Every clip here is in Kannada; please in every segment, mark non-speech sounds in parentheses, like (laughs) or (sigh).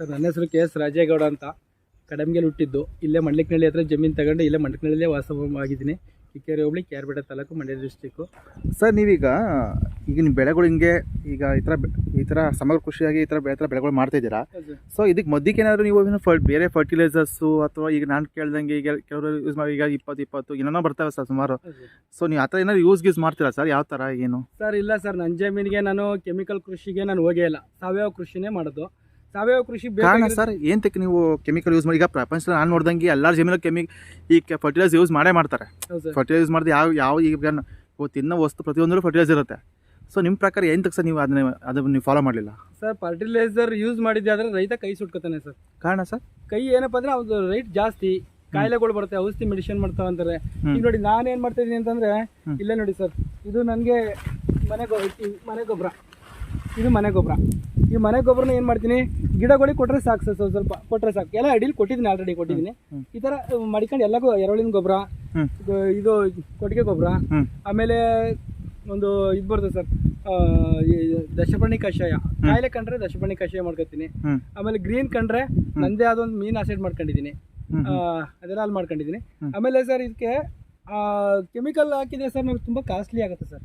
ಸರ್ ನನ್ನ ಹೆಸರು ಕೆ ಎಸ್ ರಾಜೇಗೌಡ ಅಂತ. ಕಡಮ್ಗೆಲ್ ಹುಟ್ಟಿದ್ದು. ಇಲ್ಲೇ ಮಂಡ್ಲಿಕ್ನಳ್ಳಿ ಹತ್ರ ಜಮೀನು ತಗೊಂಡು ಇಲ್ಲೇ ಮಂಡ್ಲಿಕ್ನಳ್ಳಿಯಲ್ಲೇ ವಾಸವಾಗಿದ್ದೀನಿ ಕಿಕ್ಕೇರಿ ಹೋಬಳಿ ಕ್ಯಾರ್ಬೇಟೆ ತಾಲೂಕು ಮಂಡ್ಯ ಡಿಸ್ಟಿಕ್ಕು ಸರ್ ನೀವೀಗ ಈಗ ನಿಮ್ಮ ಬೆಳೆಗಳು ಹಿಂಗೆ ಈಗ ಈ ಥರ ಈ ಥರ ಸಮಗ್ರ ಕೃಷಿಯಾಗಿ ಈ ಥರ ಬೆಳೆ ಈ ಥರ ಬೆಳೆಗಳು ಮಾಡ್ತಾಯಿದ್ದೀರಾ ಸೊ ಇದಕ್ಕೆ ಮಧ್ಯಕ್ಕೆ ಏನಾದರೂ ನೀವು ಏನು ಫರ್ ಬೇರೆ ಫರ್ಟಿಲೈಸರ್ಸು ಅಥವಾ ಈಗ ನಾನು ಕೇಳ್ದಂಗೆ ಈಗ ಕೆಲವರು ಯೂಸ್ ಮಾಡಿ ಈಗ ಇಪ್ಪತ್ತು ಇಪ್ಪತ್ತು ಏನೇನೋ ಬರ್ತವೆ ಸರ್ ಸುಮಾರು. ಸೊ ನೀವು ಆ ಥರ ಏನಾದ್ರು ಯೂಸ್ ಗೀಸ್ ಮಾಡ್ತೀರಾ ಸರ್? ಯಾವ ಥರ ಏನು? ಸರ್ ಇಲ್ಲ ಸರ್. ನನ್ನ ಜಮೀನಿಗೆ ನಾನು ಕೆಮಿಕಲ್ ಕೃಷಿಗೆ ನಾನು ಹೋಗೇ ಇಲ್ಲ. ಸಾವಯವ ಕೃಷಿನೇ ಮಾಡೋದು. ಸಾವಯವ ಕೃಷಿ ಕಾರಣ ಸರ್ ಏನಕ್ಕೆ ನೀವು ಕೆಮಿಕಲ್ ಯೂಸ್ ಮಾಡಿ? ಈಗ ಪ್ರಪಂಚದಲ್ಲಿ ನಾನು ನೋಡ್ದಂಗೆ ಎಲ್ಲ ಜಮೀನಲ್ಲಿ ಕೆಮಿ ಈ ಫರ್ಟಿಲೈಸರ್ ಯೂಸ್ ಮಾಡೇ ಮಾಡ್ತಾರೆ. ಫರ್ಟಿಲೈಸ್ ಯೂಸ್ ಮಾಡಿದ್ರೆ ಯಾವ ಯಾವ ಈಗ ತಿನ್ನೋ ವಸ್ತು ಪ್ರತಿಯೊಂದರಲ್ಲೂ ಫರ್ಟಿಲೈಸರ್ ಇರುತ್ತೆ. ಸೊ ನಿಮ್ಮ ಪ್ರಕಾರ ಏನು ಸರ್ ನೀವು ಅದನ್ನ ಅದನ್ನು ನೀವು ಫಾಲೋ ಮಾಡಲಿಲ್ಲ? ಸರ್ ಫರ್ಟಿಲೈಸರ್ ಯೂಸ್ ಮಾಡಿದ್ದೆ ಆದರೆ ರೈತ ಕೈ ಸುಟ್ಕೋತಾನೆ ಸರ್. ಕಾರಣ ಸರ್? ಕೈ ಏನಪ್ಪ ಅಂದರೆ ಅವ್ರದ್ದು ರೈಟ್ ಜಾಸ್ತಿ. ಕಾಯಿಲೆಗಳು ಬರುತ್ತೆ ಔಷಧಿ ಮೆಡಿಸಿನ್ ಮಾಡ್ತಾವ ಅಂತಾರೆ. ಈಗ ನೋಡಿ ನಾನು ಏನು ಮಾಡ್ತಾ ಇದ್ದೀನಿ ಅಂತಂದ್ರೆ. ಇಲ್ಲೇ ನೋಡಿ ಸರ್ ಇದು ನನಗೆ ಮನೆ ಗೊ ಮನೆ ಗೊಬ್ಬರ. ಇದು ಮನೆ ಗೊಬ್ಬರ. ಈ ಮನೆ ಗೊಬ್ಬರನ ಏನು ಮಾಡ್ತೀನಿ? ಗಿಡಗಳಿಗೆ ಕೊಟ್ಟರೆ ಸಾಕು ಸರ್ ಸ್ವಲ್ಪ ಸ್ವಲ್ಪ ಕೊಟ್ಟರೆ ಸಾಕು. ಎಲ್ಲ ಅಡಿಲಿ ಕೊಟ್ಟಿದ್ದೀನಿ ಆಲ್ರೆಡಿ ಕೊಟ್ಟಿದ್ದೀನಿ. ಈ ತರ ಮಡಿಕೊಂಡು ಎಲ್ಲಗೂ ಎರೆಹುಳಿನ ಗೊಬ್ಬರ ಇದು ಕೊಟ್ಟಿಗೆ ಗೊಬ್ಬರ ಆಮೇಲೆ ಒಂದು ಇದು ಬರ್ತದೆ ಸರ್ ದಶಪರ್ಣಿ ಕಷಾಯ. ಕಾಯಿಲೆ ಕಂಡ್ರೆ ದಶಪರ್ಣಿ ಕಷಾಯ ಮಾಡ್ಕೊತೀನಿ. ಆಮೇಲೆ ಗ್ರೀನ್ ಕಂಡ್ರೆ ನಂದೇ ಆದೊಂದು ಮೀನ್ ಆಸೈಡ್ ಮಾಡ್ಕೊಂಡಿದ್ದೀನಿ. ಅದೆಲ್ಲ ಅಲ್ಲಿ ಮಾಡ್ಕೊಂಡಿದ್ದೀನಿ. ಆಮೇಲೆ ಸರ್ ಇದಕ್ಕೆ ಕೆಮಿಕಲ್ ಹಾಕಿದ್ರೆ ಸರ್ ನಮ್ಗೆ ತುಂಬ ಕಾಸ್ಟ್ಲಿ ಆಗುತ್ತೆ ಸರ್.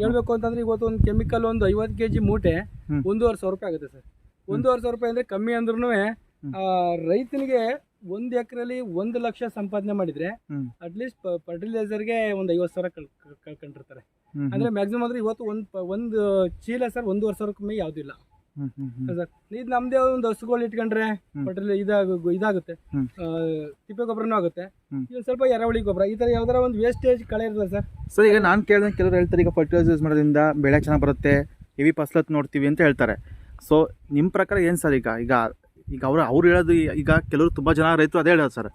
ಹೇಳ್ಬೇಕು ಅಂತಂದ್ರೆ ಇವತ್ತು ಒಂದು ಕೆಮಿಕಲ್ ಒಂದು ಐವತ್ತು ಕೆಜಿ ಮೂಟೆ ಒಂದೂವರೆ ಸಾವಿರ ರೂಪಾಯಿ ಆಗುತ್ತೆ ಸರ್. ಒಂದೂವರೆ ಸಾವಿರ ರೂಪಾಯಿ ಅಂದ್ರೆ ಕಮ್ಮಿ ಅಂದ್ರೂ ರೈತನಿಗೆ ಒಂದು ಎಕರೆಲಿ ಒಂದು ಲಕ್ಷ ಸಂಪಾದನೆ ಮಾಡಿದ್ರೆ. ಅಟ್ಲೀಸ್ಟ್ ಫರ್ಟಿಲೈಸರ್ಗೆ ಒಂದು ಐವತ್ತು ಸಾವಿರ ಕಳ್ ಕಳ್- ಕಳ್ಕೊಂಡಿರ್ತಾರೆ ಅಂದ್ರೆ ಮ್ಯಾಕ್ಸಿಮಮ್ ಅಂದ್ರೆ ಇವತ್ತು ಒಂದು ಒಂದು ಚೀಲ ಸರ್ ಒಂದೂವರೆ ಸಾವಿರ ಕಮ್ಮಿ ಯಾವುದೂ ಇದು ನಮ್ಮದೇ ಒಂದು ಹಸುಗಳು ಇಟ್ಕೊಂಡ್ರೆ ಪಟ್ರಲ್ಲಿ ಇದಾಗ ಇದಾಗುತ್ತೆ. ತಿಪ್ಪೆ ಗೊಬ್ಬರನೂ ಆಗುತ್ತೆ. ಇದು ಸ್ವಲ್ಪ ಎರೆಹುಳಿ ಗೊಬ್ಬರ. ಈ ತರ ಯಾವ್ದಾರ ಒಂದು ವೇಸ್ಟೇಜ್ ಕಳೆ ಇರಲ್ಲ ಸರ್. ಸರ್ ಈಗ ನಾನು ಕೇಳಿದಂಗೆ ಕೆಲವರು ಹೇಳ್ತಾರೆ ಈಗ ಫರ್ಟಿಲೈಸರ್ ಯೂಸ್ ಮಾಡೋದ್ರಿಂದ ಬೆಳೆ ಚೆನ್ನಾಗಿ ಬರುತ್ತೆ ಹೆವಿ ಫಸಲತ್ ನೋಡ್ತೀವಿ ಅಂತ ಹೇಳ್ತಾರೆ. ಸೊ ನಿಮ್ಮ ಪ್ರಕಾರ ಏನು ಸರ್ ಈಗ? ಈಗ ಈಗ ಅವ್ರು ಅವ್ರು ಹೇಳೋದು ಈಗ ಕೆಲವರು ತುಂಬ ಜನ ರೈತರು ಅದೇ ಹೇಳೋದು ಸರ್.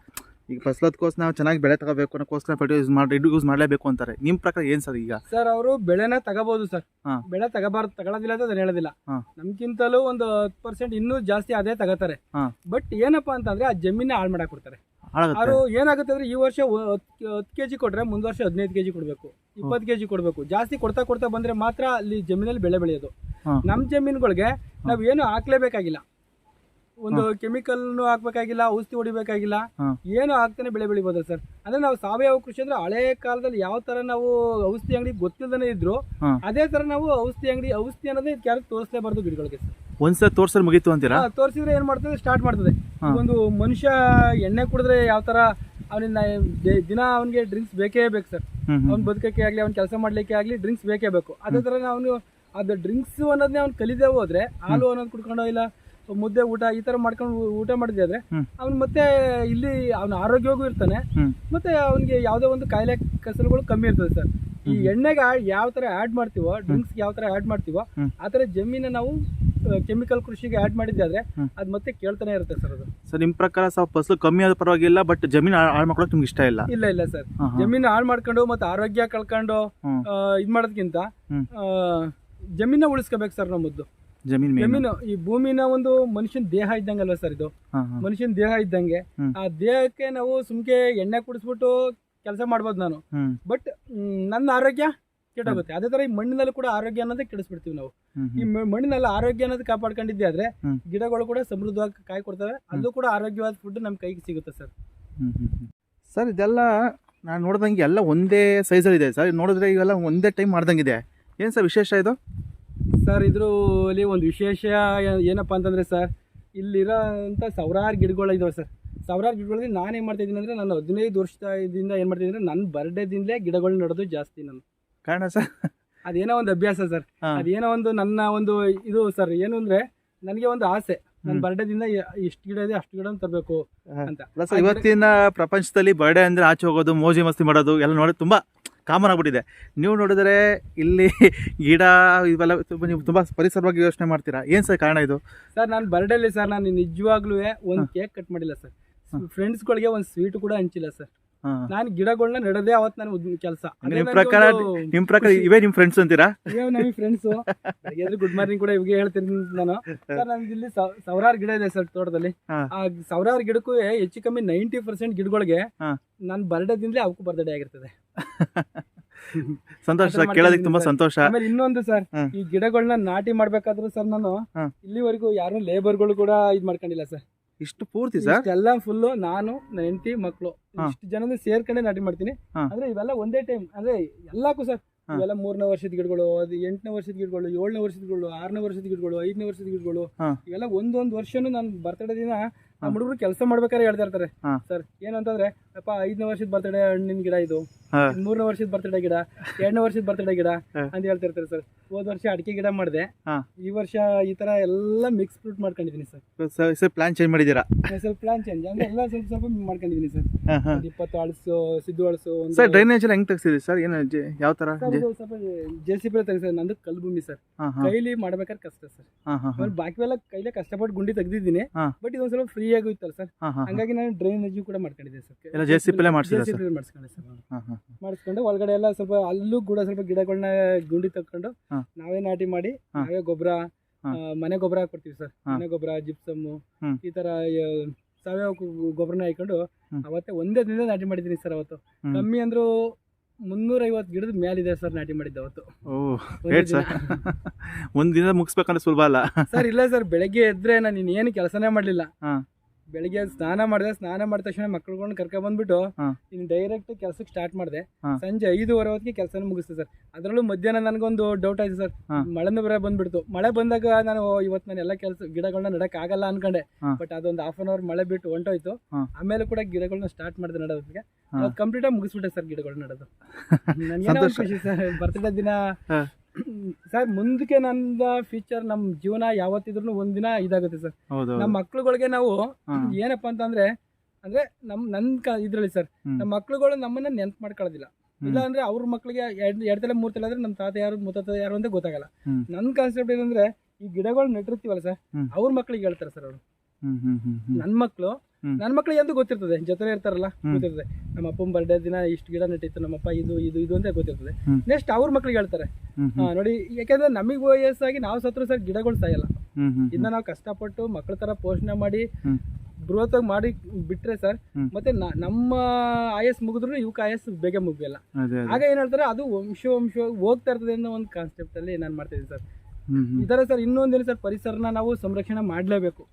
ಈಗ ಫಸಲತ್ಕೋಸ್ಕರ ನಾವು ಚೆನ್ನಾಗಿ ಬೆಳೆ ತಗೋಬೇಕು ಅನ್ನೋಕ್ಕೋಸ್ಕರ ಫರ್ಟಿಲೈಸ್ ಯೂಸ್ ಮಾಡಿ ಯೂಸ್ ಮಾಡಲೇಬೇಕು ಅಂತಾರೆ. ನಿಮ್ಮ ಪ್ರಕಾರ ಏನು ಸರ್ ಈಗ? ಸರ್ ಅವರು ಬೆಳೆನ ತಗೋಬಹುದು ಸರ್. ಹಾ. ಬೆಳೆ ತಗೋಬಾರ್ದು ತಗೊಳ್ಳೋದಿಲ್ಲ ಅಂತ ಅದನ್ನ ಹೇಳೋದಿಲ್ಲ. ಹಾ. ನಮ್ಗಿಂತಲೂ ಒಂದು ಹತ್ತು ಪರ್ಸೆಂಟ್ ಇನ್ನೂ ಜಾಸ್ತಿ ಅದೇ ತಗೋತಾರೆ. ಹಾ. ಬಟ್ ಏನಪ್ಪಾ ಅಂತಂದ್ರೆ ಆ ಜಮೀನ ಹಾಳು ಮಾಡಕ್ ಕೊಡ್ತಾರೆ ಅವರು ಏನಾಗುತ್ತೆ ಅಂದ್ರೆ ಈ ವರ್ಷ ಹತ್ತು ಕೆ ಜಿ ಕೊಟ್ರೆ ಮುಂದ್ ವರ್ಷ ಹದಿನೈದು ಕೆ ಜಿ ಕೊಡಬೇಕು ಇಪ್ಪತ್ತು ಕೆ ಜಿ ಕೊಡಬೇಕು. ಜಾಸ್ತಿ ಕೊಡ್ತಾ ಕೊಡ್ತಾ ಬಂದ್ರೆ ಮಾತ್ರ ಅಲ್ಲಿ ಜಮೀನಲ್ಲಿ ಬೆಳೆ ಬೆಳೆಯೋದು. ನಮ್ಮ ಜಮೀನುಗಳಿಗೆ ನಾವು ಏನು ಹಾಕ್ಲೇಬೇಕಾಗಿಲ್ಲ. ಒಂದು ಕೆಮಿಕಲ್ ಹಾಕ್ಬೇಕಾಗಿಲ್ಲ ಔಷಧಿ ಹೊಡಿಬೇಕಾಗಿಲ್ಲ ಏನು ಹಾಕ್ತಾನೆ ಬೆಳೆ ಬೆಳಿಬೋದು ಸರ್. ಅಂದ್ರೆ ನಾವು ಸಾವಯವ ಕೃಷಿ ಅಂದ್ರೆ ಹಳೆ ಕಾಲದಲ್ಲಿ ಯಾವ ತರ ನಾವು ಔಷಧಿ ಅಂಗಡಿ ಗೊತ್ತಿಲ್ಲದೇ ಇದ್ರು ಅದೇ ತರ ನಾವು ಔಷಧಿ ಅಂಗಡಿ ಔಷಧಿ ಅನ್ನೋದೇ ಯಾರು ತೋರಿಸಲೇಬಾರ್ದು ಗಿಡಗಳಿಗೆ ಸರ್. ಒಂದ್ಸಲ ತೋರ್ಸಲ್ ಮುಗಿತು ಅಂತೀರಾ? ತೋರಿಸಿದ್ರೆ ಏನ್ ಮಾಡ್ತದೆ? ಸ್ಟಾರ್ಟ್ ಮಾಡ್ತದೆ. ಒಂದು ಮನುಷ್ಯ ಎಣ್ಣೆ ಕುಡಿದ್ರೆ ಯಾವ ತರ ಅವನಿಂದ ದಿನ ಅವನಿಗೆ ಡ್ರಿಂಕ್ಸ್ ಬೇಕೇ ಬೇಕು ಸರ್. ಅವ್ನ ಬದುಕಕ್ಕೆ ಆಗಲಿ ಅವ್ನ ಕೆಲಸ ಮಾಡ್ಲಿಕ್ಕೆ ಆಗ್ಲಿ ಡ್ರಿಂಕ್ಸ್ ಬೇಕೇ ಬೇಕು. ಅದೇ ತರ ಅವನು ಅದು ಡ್ರಿಂಕ್ಸ್ ಅನ್ನೋದನ್ನೇ ಅವ್ನು ಕಲಿದೇ ಹೋದ್ರೆ ಹಾಲು ಅನ್ನೋದು ಕುಡ್ಕೊಂಡೋ ಇಲ್ಲ ಮುದ್ದೆ ಊಟ ಈ ತರ ಮಾಡ್ಕೊಂಡು ಊಟ ಮಾಡಿದ್ರೆ ಆದ್ರೆ ಅವ್ನ್ ಮತ್ತೆ ಇಲ್ಲಿ ಅವನ ಆರೋಗ್ಯವಾಗೂ ಇರ್ತಾನೆ. ಮತ್ತೆ ಅವನಿಗೆ ಯಾವುದೋ ಒಂದು ಕಾಯಿಲೆ ಕಸರುಗಳು ಕಮ್ಮಿ ಇರ್ತದೆ ಸರ್. ಈ ಎಣ್ಣೆಗೆ ಯಾವ ತರ ಆಡ್ ಮಾಡ್ತೀವೋ ಡ್ರಿಂಕ್ಸ್ ಯಾವ ತರ ಆಡ್ ಮಾಡ್ತೀವೋ. ಆ ತರ ಜಮೀನ ನಾವು ಕೆಮಿಕಲ್ ಕೃಷಿಗೆ ಆಡ್ ಮಾಡಿದ್ದೆ ಆದ್ರೆ ಅದ್ ಮತ್ತೆ ಕೇಳ್ತಾನೆ ಇರುತ್ತೆ ಸರ್ ಅದು. ಸರ್ ನಿಮ್ ಪ್ರಕಾರ ಸ್ವಲ್ಪ ಫಸಲು ಕಮ್ಮಿ ಆದ ಪರವಾಗಿಲ್ಲ ಬಟ್ ಜಮೀನ್ ಹಾಳು ಮಾಡ್ಕೊಳಕ್ ನಿಮ್ಗೆ ಇಷ್ಟ ಇಲ್ಲ? ಇಲ್ಲ ಇಲ್ಲ ಸರ್. ಜಮೀನ್ ಹಾಳ್ ಮಾಡ್ಕೊಂಡು ಮತ್ತೆ ಆರೋಗ್ಯ ಕಳ್ಕೊಂಡು ಇದ್ ಮಾಡೋದಕ್ಕಿಂತ. ಜಮೀನ ಉಳಿಸ್ಕೋಬೇಕು ಸರ್ ನಮ್ಮದ್ದು ಜಮೀನ್ ಮೇನ್? ಜಮೀನು ಈ ಭೂಮಿನ ಒಂದು ಮನುಷ್ಯನ ದೇಹ ಇದ್ದಂಗಲ್ವ ಸರ್ ಇದು. ಮನುಷ್ಯನ ದೇಹ ಇದ್ದಂಗೆ. ಆ ದೇಹಕ್ಕೆ ನಾವು ಸುಮ್ಕೆ ಎಣ್ಣೆ ಕುಡಿಸ್ಬಿಟ್ಟು ಕೆಲಸ ಮಾಡ್ಬೋದು ನಾನು. ಬಟ್ ನನ್ನ ಆರೋಗ್ಯ ಕೆಟ್ಟೋಗುತ್ತೆ. ಅದೇ ತರ ಈ ಮಣ್ಣಿನಲ್ಲಿ ಕೂಡ ಆರೋಗ್ಯ ಅನ್ನೋದೇ ಕೆಡಿಸ್ಬಿಡ್ತೀವಿ ನಾವು. ಈ ಮಣ್ಣಿನಲ್ಲಿ ಆರೋಗ್ಯ ಅನ್ನೋದು ಕಾಪಾಡ್ಕೊಂಡಿದ್ದೆ ಆದ್ರೆ ಗಿಡಗಳು ಕೂಡ ಸಮೃದ್ಧವಾಗಿ ಕಾಯಿ ಕೊಡ್ತವೆ. ಅದು ಕೂಡ ಆರೋಗ್ಯವಾದ ಫುಡ್ ನಮ್ಮ ಕೈಗೆ ಸಿಗುತ್ತೆ ಸರ್. ಸರ್ ಇದೆಲ್ಲ ನಾನು ನೋಡ್ದಂಗೆ ಎಲ್ಲ ಒಂದೇ ಸೈಜಲ್ಲಿ ಇದೆ. ಸರ್ ನೋಡಿದ್ರೆ ಇವೆಲ್ಲ ಒಂದೇ ಟೈಮ್ ಮಾಡ್ದಂಗಿದೆ. ಏನು ಸರ್ ವಿಶೇಷ ಇದು? ಸರ್ ಇದ್ರಲ್ಲಿ ಒಂದು ವಿಶೇಷ ಏನಪ್ಪ ಅಂತಂದರೆ ಸರ್ ಇಲ್ಲಿರೋ ಅಂತ ಸಾವಿರಾರು ಗಿಡಗಳು ಇದಾವೆ ಸರ್. ಸಾವಿರಾರು ಗಿಡಗಳಲ್ಲಿ ನಾನು ಏನು ಮಾಡ್ತಾ ಇದ್ದೀನಿ ಅಂದರೆ ನಾನು ಹದಿನೈದು ವರ್ಷದಿಂದ ಏನು ಮಾಡ್ತಾ ಇದ್ದೀನಿ ನನ್ನ ಬರ್ಡೇದಿಂದಲೇ ಗಿಡಗಳು ನೆಡೋದು ಜಾಸ್ತಿ ನಾನು. ಕಾರಣ ಸರ್? ಅದೇನೋ ಒಂದು ಅಭ್ಯಾಸ ಸರ್. ಅದೇನೋ ಒಂದು ನನ್ನ ಒಂದು ಇದು ಸರ್ ಏನು ಅಂದರೆ ನನಗೆ ಒಂದು ಆಸೆ. ನನ್ನ. ಬರ್ಡೇದಿಂದ ಎಷ್ಟು ಗಿಡ ಇದೆ ಅಷ್ಟು ಗಿಡ ತರಬೇಕು ಅಂತ. ಸರ್ ಇವತ್ತಿನ ಪ್ರಪಂಚದಲ್ಲಿ ಬರ್ಡೇ ಅಂದರೆ ಆಚೆ ಹೋಗೋದು ಮೋಜಿ ಮಸ್ತಿ ಮಾಡೋದು ಎಲ್ಲ ನೋಡಿ ತುಂಬ ಕಾಮನ್ ಆಗಿಬಿಟ್ಟಿದೆ. ನೀವು ನೋಡಿದ್ರೆ ಇಲ್ಲಿ ಗಿಡ ಇವೆಲ್ಲ ತುಂಬ ನೀವು ತುಂಬ ಪರಿಸರವಾಗಿ ಯೋಚನೆ ಮಾಡ್ತೀರಾ? ಏನು ಸರ್ ಕಾರಣ ಇದು? ಸರ್ ನಾನು ಬರ್ಡೇಲಿ ಸರ್ ನಾನು ನಿಜವಾಗ್ಲೂ ಒಂದು ಕೇಕ್ ಕಟ್ ಮಾಡಿಲ್ಲ ಸರ್. ಫ್ರೆಂಡ್ಸ್ಗಳಿಗೆ ಒಂದು ಸ್ವೀಟ್ ಕೂಡ ಹಂಚಿಲ್ಲ ಸರ್. ನಾನು ಗಿಡಗಳನ್ನ ನೆಡದೆ ಅವತ್ತು ನಾನು ಕೆಲಸ. ನಿಮ್ ಪ್ರಕಾರ ನಿಮ್ ಪ್ರಕಾರ ಇವೇ ನಿಮ್ ಫ್ರೆಂಡ್ಸ್ ಅಂತೀರಾ? ನಮಗೆ ಫ್ರೆಂಡ್ಸು ಗುಡ್ ಮಾರ್ನಿಂಗ್ ಕೂಡ ಇವಾಗ ಹೇಳ್ತೀನಿ ನಾನು. ಸರ್ ನಮ್ದು ಇಲ್ಲಿ ಸಾವ್- ಸಾವಿರಾರು ಗಿಡ ಇದೆ ಸರ್ ತೋಟದಲ್ಲಿ. ಆ ಸಾವಿರಾರು ಗಿಡಕ್ಕೂ ಹೆಚ್ಚು ಕಮ್ಮಿ ನೈಂಟಿ ಪರ್ಸೆಂಟ್ ಗಿಡಗಳಿಗೆ ನಾನು ಬರ್ಡೇದಿಂದಲೇ ಅವಕ್ಕೂ ಬರ್ಡೇ ಆಗಿರ್ತದೆ. ಸಂತೋಷ ಕೇಳೋದಕ್ಕೆ ತುಂಬಾ ಸಂತೋಷ. ಆಮೇಲೆ ಇನ್ನೊಂದು ಸರ್ ಈ ಗಿಡಗಳನ್ನ ನಾಟಿ ಮಾಡ್ಬೇಕಾದ್ರೂ ಸರ್ ನಾನು. ಇಲ್ಲಿವರೆಗೂ ಯಾರು ಲೇಬರ್ಗಳು ಕೂಡ ಇದ್ ಮಾಡ್ಕೊಂಡಿಲ್ಲ ಸರ್. ಇಷ್ಟು ಪೂರ್ತಿ ಸರ್ ಎಲ್ಲ ಫುಲ್ಲು ನಾನು ನನ್ನ ಹೆಂಡತಿ ಮಕ್ಕಳು. ಇಷ್ಟು ಜನ ಸೇರ್ಕೊಂಡೆ ನಾಟಿ ಮಾಡ್ತೀನಿ. ಅಂದ್ರೆ ಇವೆಲ್ಲ ಒಂದೇ ಟೈಮ್ ಅಂದ್ರೆ ಎಲ್ಲಕ್ಕೂ ಸರ್. ಇವೆಲ್ಲ ಮೂರನೇ ವರ್ಷದ ಗಿಡಗಳು ಅದು ಎಂಟನೇ ವರ್ಷದ ಗಿಡಗಳು ಏಳನೇ ವರ್ಷದ ಗಿಡಗಳು ಆರನೇ ವರ್ಷದ ಗಿಡಗಳು ಐದನೇ ವರ್ಷದ ಗಿಡಗಳು. ಇವೆಲ್ಲ ಒಂದೊಂದು ವರ್ಷನೂ ನಾನು ಬರ್ತಡೇ ದಿನ ನಮ್ಮ ಹುಡುಗರು ಕೆಲಸ ಮಾಡ್ಬೇಕಾದ್ರೆ ಹೇಳ್ತಾ ಇರ್ತಾರೆ. ಸರ್ ಏನಂತಂದ್ರೆ ಅಪ್ಪ ಐದನೇ ವರ್ಷದ ಬರ್ತಡೇ ಹಣ್ಣಿನ ಗಿಡ ಇದು. ಮೂರನೇ ವರ್ಷದ ಬರ್ತಡೇ ಗಿಡ. ಎರಡನೇ ವರ್ಷದ ಬರ್ತಡೇ ಗಿಡ. ಅಂತ ಹೇಳ್ತಿರ್ತಾರೆ ಸರ್ ಹೋದ ವರ್ಷ ಅಡಿಕೆ ಗಿಡ ಮಾಡಿದೆ. ಈ ವರ್ಷ ಈ ತರ ಎಲ್ಲ ಮಿಕ್ಸ್ ಫ್ರೂಟ್ ಮಾಡ್ಕೊಂಡಿದ್ದೀನಿ ಸರ್. ಸರ್ ಪ್ಲಾನ್ ಚೇಂಜ್ ಮಾಡಿದೀರಾ ಸರ್ ಪ್ಲಾನ್ ಚೇಂಜ್ ಅಂದ್ರೆ ಎಲ್ಲ ಸ್ವಲ್ಪ ಸ್ವಲ್ಪ ಮಾಡ್ಕೊಂಡಿದ್ದೀನಿ ಸರ್. ಇಪ್ಪತ್ತು ಅಳಸು ಸಿದ್ದು ಅಳಸು ಸರ್ ಡ್ರೈನೇಜ್ ಎಲ್ಲ ಹೆಂಗ್ ತೆಗ್ಸಿದ್ರಿ ಸರ್? ಏನು ಯಾವ ತರ? ಸ್ವಲ್ಪ ಜೆ ಸಿ ಪಿ ನಂದು ಕಲ್ ಭೂಮಿ ಸರ್ ಕೈಲಿ ಮಾಡ್ಬೇಕಾದ್ರೆ ಕಷ್ಟ ಸರ್. ಬಾಕಿ ಎಲ್ಲ ಕೈಲೇ ಕಷ್ಟಪಟ್ಟು ಗುಂಡಿ ತೆಗ್ದಿದ್ದೀನಿ. ಬಟ್ ಇದೊಂದ್ಸಲ ಸ್ವಲ್ಪ ಫ್ರೀ ಆಗಿ ಇತ್ತಲ್ಲ ಸರ್ ಹಾಂ ಹಾಂ ಹಂಗಾಗಿ ನಾನು ಡ್ರೈನೇಜ್ ಕೂಡ ಮಾಡ್ಕೊಂಡಿದ್ದೆ ಸರ್ ಎಲ್ಲ JCP ಲೇ ಮಾಡ್ಸಿದ್ರಾ ಸರ್? ಮಾಡಿಸ್ಕೊಂಡೆ ಸರ್ ಹಾಂ ಹಾಂ ಮಾಡಿಸ್ಕೊಂಡು ಒಳಗಡೆ ಎಲ್ಲ ಸ್ವಲ್ಪ ಅಲ್ಲೂ ಕೂಡ ಸ್ವಲ್ಪ ಗಿಡಗಳನ್ನ ಗುಂಡಿ ತಕ್ಕೊಂಡು ಹಾ. ನಾವೇ ನಾಟಿ ಮಾಡಿ ಹಾ. ನಾವೇ ಗೊಬ್ಬರ ಹಾ. ಮನೆ ಗೊಬ್ಬರ ಹಾಕ್ಕೊಡ್ತೀವಿ ಸರ್ ಹಾ. ಮನೆ ಗೊಬ್ಬರ ಜಿಪ್ಸಮ್ಮು ಹ್ಮ್. ಈ ತರ ಆ, ಸಾವಯವ ಗೊ- ಗೊಬ್ಬರನ ಹಾಕೊಂಡು ಹ್ಮ್. ಅವತ್ತೇ ಒಂದೇ ದಿನ ನಾಟಿ ಮಾಡಿದ್ದೀನಿ ಸರ್ ಅವತ್ತು ಹ್ಮ್. ಕಮ್ಮಿ ಅಂದ್ರೂ ಮುನ್ನೂರೈವತ್ತು ಗಿಡದ ಮೇಲಿದೆ ಸರ್ ನಾಟಿ ಮಾಡಿದ್ದೆ ಅವತ್ತು ಓ ಒಂದೇ ಗ್ರೇಟ್ ದಿನ. (laughs) ಸರ್ ಒಂದು ದಿನ ಮುಗಿಸ್ಬೇಕಂದ್ರೆ ಸುಲಭ ಅಲ್ಲ ಸರ್ ಇಲ್ಲ ಸರ್ ಬೆಳಗ್ಗೆ ಎದ್ರೆ ನಾನು ಇನ್ನೇನು ಕೆಲಸನೇ ಮಾಡಲಿಲ್ಲ ಹಾ. ಬೆಳಿಗ್ಗೆ ಸ್ನಾನ ಮಾಡಿದೆ ಸ್ನಾನ ಮಾಡಿದ ತಕ್ಷಣ ಮಕ್ಳುಗಳನ್ನ ಕರ್ಕೊಂಡ್ ಬಂದ್ಬಿಟ್ಟು. ಇನ್ನು ಡೈರೆಕ್ಟ್ ಕೆಲಸಕ್ಕೆ ಸ್ಟಾರ್ಟ್ ಮಾಡಿದೆ. ಸಂಜೆ ಐದೂವರೆ ಹೊತ್ತಿಗೆ ಕೆಲಸನ ಮುಗಿಸ್ತೆ ಸರ್. ಅದರಲ್ಲೂ ಮಧ್ಯಾಹ್ನ ನನಗೊಂದು ಡೌಟ್ ಆಯ್ತು ಸರ್. ಮಳೆನೂ ಬರ ಬಂದ್ಬಿಡ್ತು. ಮಳೆ ಬಂದಾಗ ನಾನು ಇವತ್ತು ನಾನು ಎಲ್ಲ ಕೆಲಸ ಗಿಡಗಳನ್ನ ನಡಕ್ ಆಗಲ್ಲ ಅನ್ಕೊಂಡೆ ಬಟ್ ಅದೊಂದು ಹಾಫ್ ಅನ್ ಅವರ್ ಮಳೆ ಬಿಟ್ಟು ಹೊಂಟೋಯ್ತು. ಆಮೇಲೆ ಕೂಡ ಗಿಡಗಳನ್ನ ಸ್ಟಾರ್ಟ್ ಮಾಡಿದೆ ನಡೋದಕ್ಕೆ. ಕಂಪ್ಲೀಟ್ ಆಗಿ ಮುಗಿಸ್ಬಿಟ್ಟೆ ಸರ್ ಗಿಡಗಳನ್ನ ನಡೋದು. (laughs) ನನಗೆ ಖುಷಿ ಸರ್. ಬರ್ತಡೇ ದಿನ. ಸರ್ ಮುಂದಕ್ಕೆ ನನ್ನ ಫ್ಯೂಚರ್ ನಮ್ಮ ಜೀವನ ಯಾವತ್ತಿದ್ರು ಒಂದಿನ ಇದಾಗುತ್ತೆ ಸರ್ ಹೌದು ನಮ್ಮ ಮಕ್ಳುಗಳಿಗೆ ನಾವು. ಏನಪ್ಪ ಅಂತಂದ್ರೆ ಅಂದ್ರೆ ನಮ್ ನನ್ ಕ ಇದ್ರಲ್ಲಿ ಸರ್ ನಮ್ಮ ಮಕ್ಳುಗಳು ನಮ್ಮನ್ನ ನೆನ್ಪ್ ಮಾಡ್ಕೊಳ್ಳೋದಿಲ್ಲ. ಇಲ್ಲ ಅಂದ್ರೆ ಅವ್ರ ಮಕ್ಳಿಗೆ ಎರಡ್ ಎರಡ್ ತಲೆ ಮೂರ್ ತಲೆ ಆದ್ರೆ ನಮ್ಮ ತಾತ ಯಾರು ಮುತ್ತಾತ ಯಾರು ಅಂತ ಗೊತ್ತಾಗಲ್ಲ ಹ್ಮ್. ನನ್ ಕಾನ್ಸೆಪ್ಟ್ ಏನಂದ್ರೆ ಈ ಗಿಡಗಳು ನೆಟ್ಟಿರ್ತೀವಲ್ಲ ಸರ್ ಹ್ಮ್. ಅವ್ರ ಮಕ್ಳಿಗೆ ಹೇಳ್ತಾರೆ ಸರ್ ಅವರು ಹ್ಮ್ ಹ್ಮ್ ಹ್ಮ್ ಹ್ಮ್ ನನ್ ಮಕ್ಳು ಹ್ಮ್. ನನ್ ಮಕ್ಳಿಗೆ ಎಂದು ಗೊತ್ತಿರ್ತದೆ. ಜೊತೆ ಇರ್ತಾರಲ್ಲ ಗೊತ್ತಿರ್ತದೆ. ನಮ್ಮ ಅಪ್ಪನ ಬರ್ಡೇ ದಿನ ಇಷ್ಟು ಗಿಡ ನೆಟ್ಟಿತ್ತು ನಮ್ಮಪ್ಪ ಇದು ಇದು ಇದು ಅಂತ ಗೊತ್ತಿರ್ತದೆ. ನೆಕ್ಸ್ಟ್ ಅವ್ರ ಮಕ್ಳಿಗೆ ಹೇಳ್ತಾರೆ. ನೋಡಿ ಯಾಕಂದ್ರೆ ನಮಗೆ ವಯಸ್ಸಾಗಿ ನಾವು ಸತ್ರ ಸರ್ ಗಿಡಗಳು ಸಾಯಲ್ಲ. ಇದನ್ನ ನಾವು ಕಷ್ಟಪಟ್ಟು ಮಕ್ಕಳ ತರ ಪೋಷಣೆ ಮಾಡಿ ಬೃಹತ್ ಆಗಿ ಮಾಡಿ ಬಿಟ್ರೆ ಸರ್ ಮತ್ತೆ ನಮ್ಮ ಆಯಸ್ ಮುಗಿದ್ರು ಇವಕ್ಕೆ ಆಯಸ್ ಬೇಗ ಮುಗಿಯಲ್ಲ. ಆಗ ಏನ್ ಹೇಳ್ತಾರೆ ಅದು ವಂಶ ವಂಶ ಹೋಗ್ತಾ ಇರ್ತದೆ ಅನ್ನೋ ಒಂದು ಕಾನ್ಸೆಪ್ಟ್ ಅಲ್ಲಿ ನಾನು ಮಾಡ್ತಿದ್ದೀನಿ ಸರ್. ಇದರ ಸರ್ ಇನ್ನೊಂದೇನು ಸರ್ ಪರಿಸರನ ನಾವು ಸಂರಕ್ಷಣೆ ಮಾಡ್ಲೇಬೇಕು.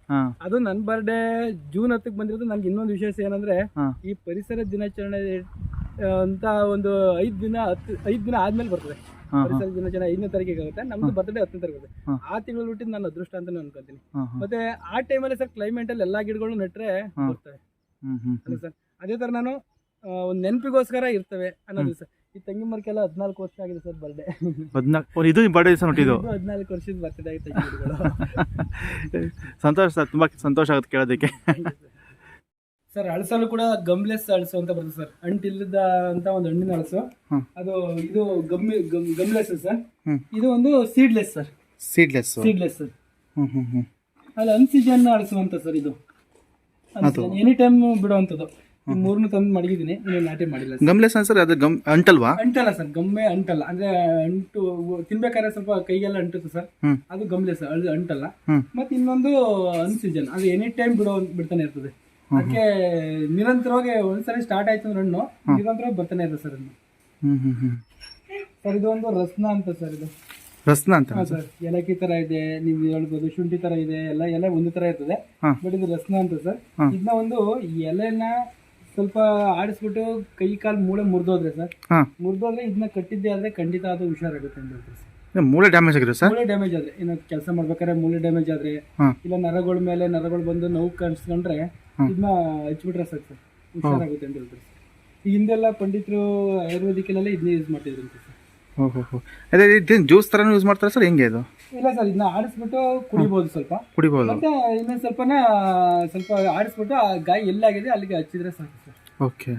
ಅದು ನನ್ ಬರ್ಡೇ ಜೂನ್ ಹತ್ತಕ್ಕೆ ಬಂದಿರೋದು. ನನ್ಗೆ ಇನ್ನೊಂದು ವಿಶೇಷ ಏನಂದ್ರೆ ಈ ಪರಿಸರ ದಿನಾಚರಣೆ ಅಂತ ಒಂದು ಐದ್ ದಿನ ಹತ್ತು ಐದ್ ದಿನ ಆದ್ಮೇಲೆ ಬರ್ತದೆ. ಪರಿಸರ ದಿನಾಚರಣೆ ಐದನೇ ತಾರೀಕಿಗೆ ಆಗುತ್ತೆ ನಮ್ದು ಬರ್ತ್ಡೇ ಹತ್ತನೇ ತಾರೀಕು ಬರುತ್ತೆ ಆ ತಿಂಗಳು ಬಿಟ್ಟಿದ್ದು ನಾನು ಅದೃಷ್ಟ ಅಂತ ಅನ್ಕೊಂತೀನಿ. ಮತ್ತೆ ಆ ಟೈಮಲ್ಲಿ ಸರ್ ಕ್ಲೈಮೇಟ್ ಅಲ್ಲಿ ಎಲ್ಲಾ ಗಿಡಗಳು ನೆಟ್ರೆ ಬರ್ತವೆ. ಸರ್ ಅದೇ ತರ ನಾನು ಒಂದ್ ನೆನಪಿಗೋಸ್ಕರ ಇರ್ತವೆ ಅನ್ನೋದು ಸರ್. ಈ ತಂಗಿ ಮರಕ್ಕೆಲ್ಲ ಹದಿನಾಲ್ಕು ವರ್ಷ ಆಗಿದೆ ಸರ್ ಬರ್ಡೇ ಹದಿನಾಲ್ಕು ಇದು ನಿಮ್ಮ ಬರ್ಡೇ ದಿವಸ ನೋಟಿದ್ದು ಹದಿನಾಲ್ಕು ವರ್ಷದ ಬರ್ತದೆ ಸಂತೋಷ ಸರ್ ತುಂಬ ಸಂತೋಷ ಆಗುತ್ತೆ ಕೇಳೋದಕ್ಕೆ. ಸರ್ ಅಳಸಲು ಕೂಡ ಗಮ್ಲೆಸ್ ಅಳಸು ಅಂತ ಬರ್ತದೆ ಸರ್. ಅಂಟಿಲ್ಲದ ಅಂತ ಒಂದು ಹಣ್ಣಿನ ಅಳಸು. ಅದು ಇದು ಗಮ್ಮಿ ಗಮ್ಲೆಸ್ ಸರ್. ಇದು ಒಂದು seedless sir. Seedless seedless sir. ಅಲ್ಲಿ ಅನ್ಸಿಜನ್ ಅಳಸು ಅಂತ ಸರ್ ಇದು. ಎನಿ ಟೈಮ್ ಬಿಡುವಂಥದ್ದು. ಮೂರನ್ನು ತಂದು ಮಡಗಿದ್ದೀನಿ ಇನ್ನು ನಾಟಿ ಮಾಡಿಲ್ಲ ಸರ್. ಗಮ್ಲೆಸ್ ಸರ್ ಅದು ಗಮ್ ಅಂಟಲ್ವಾ? ಅಂಟಲ್ಲ ಸರ್ ಗಮ್ಮೆ ಅಂಟಲ್ಲ. ಅಂದ್ರೆ ಅಂಟು ತಿನ್ಬೇಕಾದ್ರೆ ಸ್ವಲ್ಪ ಕೈಗೆಲ್ಲ ಅಂಟುತ್ತೆ ಸರ್. ಅದು ಅದು ಗಮ್ಲೆಸ್ ಅದು ಅಂಟಲ್ಲ. ಹ್ಮ್. ಮತ್ತೆ ಇನ್ನೊಂದು ಅನ್ಸಿಜನ್ ಅದು ಎನಿ ಟೈಮ್ ಬಿಡೋ ಬಿಡ್ತಾನೆ ಇರ್ತದೆ. ಅದಕ್ಕೆ ನಿರಂತರವಾಗಿ ಒಂದ್ಸರಿ ಸ್ಟಾರ್ಟ್ ಆಯ್ತು ಅಂದ್ರೆ ಹಣ್ಣು ನಿರಂತರ ಬರ್ತಾನೆ ಇರ್ತದೆ ಸರ್ ಅದನ್ನು ಹ್ಮ್ ಹ್ಮ್ ಹ್ಮ್. ಸರ್ ಇದು ಒಂದು ರಸ್ನ ಅಂತ ಸರ್ ಇದು. ರಸ್ನ ಅಂತ ಹಾ ಸರ್ ಏಲಕ್ಕಿ ತರ ಇದೆ ನೀವು ಹೇಳ್ಬೋದು ಶುಂಠಿ ತರ ಇದೆ ಎಲ್ಲ ಎಲ್ಲ ಒಂದು ತರ ಇರ್ತದೆ. ಹಾ. ಬಟ್ ಇದು ರಸ್ನ ಅಂತ ಸರ್. ಇದನ್ನ ಒಂದು ಎಲೆನ ಸ್ವಲ್ಪ ಆಡಿಸ್ಬಿಟ್ಟು ಕೈ ಕಾಲು ಮೂಳೆ ಮುರಿದೋದ್ರೆ ಸರ್. ಹಾ. ಮುರಿದೋದ್ರೆ ಇದನ್ನ ಕಟ್ಟಿದ್ದೆ ಆದ್ರೆ ಖಂಡಿತ ಅದು ಹುಷಾರಾಗುತ್ತೆ ಅಂತ ಹೇಳ್ತಾರೆ ಸರ್. ಮೂಳೆ ಡ್ಯಾಮೇಜ್ ಆಗಿದೆ ಸರ್? ಮೂಳೆ ಡ್ಯಾಮೇಜ್ ಆದ್ರೆ ಏನೋ ಕೆಲಸ ಮಾಡ್ಬೇಕಾದ್ರೆ ಮೂಳೆ ಡ್ಯಾಮೇಜ್ ಆದ್ರೆ ಇಲ್ಲ ನರಗಳ ಮೇಲೆ ನರಗಳು ಬಂದು ನೋವು ಕಾಣಿಸ್ಕೊಂಡ್ರೆ. ಇದನ್ನ ಹಚ್ಬಿಟ್ರೆ ಸರ್ ಸರ್. ಹುಷಾರಾಗುತ್ತೆ ಅಂತ ಹೇಳ್ತಾರೆ ಸರ್. ಈ ಹಿಂದೆಲ್ಲ ಪಂಡಿತರು ಆಯುರ್ವೇದಿಕಲ್ಲೆಲ್ಲ ಇದನ್ನೇ ಯೂಸ್ ಮಾಡ್ತಿದ್ರು ಸರ್. ಓಹೋ ಅದೇ ಇದನ್ನ ಜ್ಯೂಸ್ ಥರನೂ ಯೂಸ್ ಮಾಡ್ತಾರೆ ಸರ್? ಹೆಂಗೆ ಇದು ಇಲ್ಲ ಸರ್ ಇದನ್ನ ಆಡಿಸ್ಬಿಟ್ಟು ಕುಡಿಬಹುದು ಸ್ವಲ್ಪ. ಕುಡಿಬಹುದು ಮತ್ತೆ ಇನ್ನೊಂದು ಸ್ವಲ್ಪನ ಸ್ವಲ್ಪ ಆಡಿಸ್ಬಿಟ್ಟು ಆ ಗಾಯ ಎಲ್ಲಾಗಿದೆ ಅಲ್ಲಿಗೆ ಹಚ್ಚಿದ್ರೆ ಸಾಕು ಸರ್. ಓಕೆ.